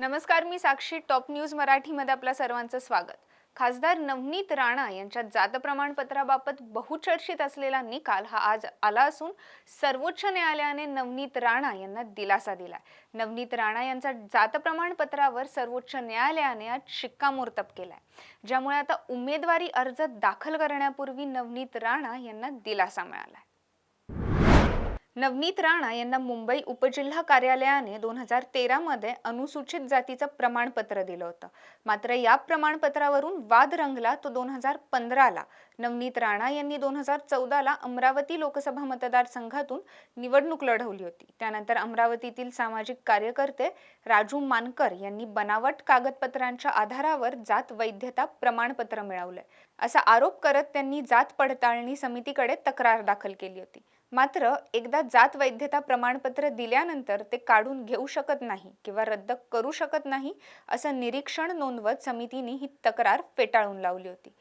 नमस्कार मी साक्षी. Top news मराठीमध्ये आपल्या सर्वांचं स्वागत. खासदार नवनीत राणा यांच्या जात प्रमाणपत्राबाबत बहुचर्चित असलेला निकाल हा आज आला असून सर्वोच्च न्यायालयाने नवनीत राणा यांना दिलासा दिलाय. नवनीत राणा यांचा जात प्रमाणपत्रावर सर्वोच्च न्यायालयाने आज शिक्कामोर्तब केलाय. ज्यामुळे आता उमेदवारी अर्ज दाखल करण्यापूर्वी नवनीत राणा यांना दिलासा मिळालाय. नवनीत राणा यांना मुंबई उपजिल्हा कार्यालयाने दोन हजार तेरामध्ये अनुसूचित जातीचं प्रमाणपत्र दिलं होतं. मात्र या प्रमाणपत्रावरून वाद रंगला तो दोन हजार पंधराला नवनीत राणा यांनी दोन हजार चौदाला अमरावती लोकसभा मतदारसंघातून निवडणूक लढवली होती. त्यानंतर अमरावतीतील सामाजिक कार्यकर्ते राजू मानकर यांनी बनावट कागदपत्रांच्या आधारावर जात वैधता प्रमाणपत्र मिळवलंय. असा आरोप करत त्यांनी जात पडताळणी समितीकडे तक्रार दाखल केली होती. मात्र एकदा जात वैधता प्रमाणपत्र दिल्यानंतर ते काढून घेऊ शकत नाही किंवा रद्द करू शकत नाही असं निरीक्षण नोंदवत समितीने ही तक्रार फेटाळून लावली होती.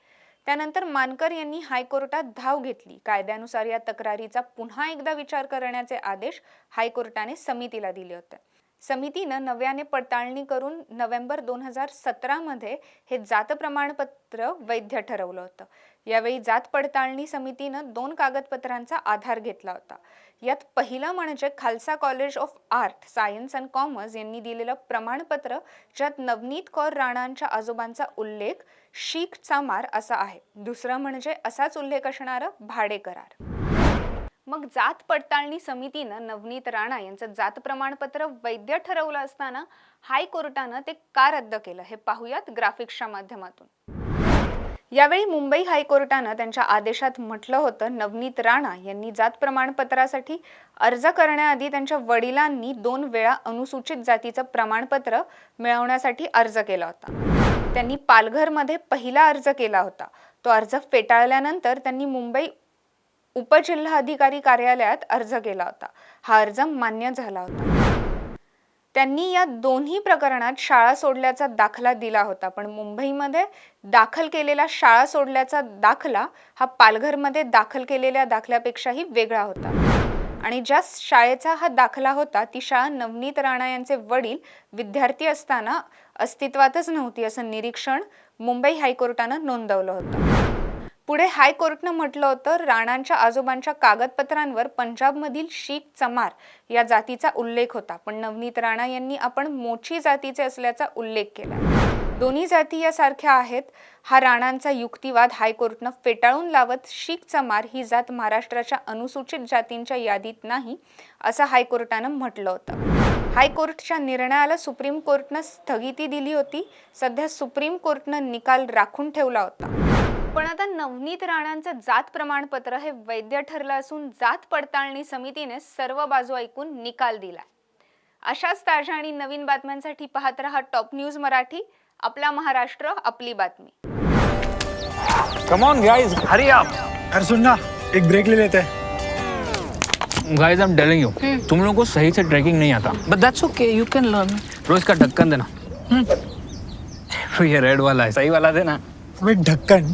त्यानंतर मानकर यांनी हायकोर्टात धाव घेतली. कायद्यानुसार या तक्रारीचा पुन्हा एकदा विचार करण्याचे आदेश हायकोर्टाने समितीला दिले होते. समितीनं नव्याने पडताळणी करून नोव्हेंबर दोन हजार सतरामध्ये हे जात प्रमाणपत्र वैध ठरवलं होतं. यावेळी जात पडताळणी समितीनं दोन कागदपत्रांचा आधार घेतला होता. यात पहिलं म्हणजे Khalsa college of art science and commerce यांनी दिलेलं प्रमाणपत्र ज्यात नवनीत कौर राणांच्या आजोबांचा उल्लेख शीख चामार असा आहे. दुसरं म्हणजे असाच उल्लेख असणारं भाडे करार मग जात पडताळणी समितीनं नवनीत राणा यांचं जात प्रमाणपत्र वैध ठरवलं असताना हायकोर्टानं ते का रद्द केलं हे पाहूयात ग्राफिक्सच्या माध्यमातून. यावेळी मुंबई हायकोर्टानं त्यांच्या आदेशात म्हटलं होतं नवनीत राणा यांनी जात प्रमाणपत्रासाठी अर्ज करण्याआधी त्यांच्या वडिलांनी दोन वेळा अनुसूचित जातीचं प्रमाणपत्र मिळवण्यासाठी अर्ज केला होता. त्यांनी पालघरमध्ये पहिला अर्ज केला होता. तो अर्ज फेटाळल्यानंतर त्यांनी मुंबई उपजिल्हा अधिकारी कार्यालयात अर्ज केला होता. हा अर्ज मान्य झाला होता. त्यांनी या दोन्ही प्रकरणात शाळा सोडल्याचा दाखला दिला होता. पण मुंबईमध्ये दाखल केलेला शाळा सोडल्याचा दाखला हा पालघरमध्ये दाखल केलेल्या दाखल्यापेक्षाही वेगळा होता. आणि ज्या शाळेचा हा दाखला होता ती शाळा नवनीत राणा यांचे वडील विद्यार्थी असताना अस्तित्वातच नव्हती असं निरीक्षण मुंबई हायकोर्टानं नोंदवलं होतं. पुढे हायकोर्टनं म्हटलं होतं राणांच्या आजोबांच्या कागदपत्रांवर पंजाबमधील शीख चमार या जातीचा उल्लेख होता. पण नवनीत राणा यांनी आपण मोची जातीचे असल्याचा उल्लेख केला. दोन्ही जाती या सारख्या आहेत. हा राणांचा युक्तिवाद हायकोर्टनं फेटाळून लावत शीख चमार ही जात महाराष्ट्राच्या अनुसूचित जातींच्या यादीत नाही असं हायकोर्टानं म्हटलं होतं. हायकोर्टच्या निर्णयाला सुप्रीम कोर्टनं स्थगिती दिली होती. सध्या सुप्रीम कोर्टनं निकाल राखून ठेवला होता. पण आता नवनीत राणांचं जात प्रमाणपत्र हे वैध ठरलं असून जात पडताळणी समितीने सर्व बाजू ऐकून निकाल दिलाय अशाच ताज्या आणि नवीन बातम्यांसाठी पाहत रहा टॉप न्यूज मराठी आपला महाराष्ट्र आपली बातमी. Come on guys hurry up अरे सुन ना एक ब्रेक ले लेते. हैं guys I am telling you तुम लोगों को सही से ट्रैकिंग नहीं आता. But that's okay, you can learn. रोज का ढक्कन देना. तो ये रेड वाला है सही वाला देना. अबे ढक्कन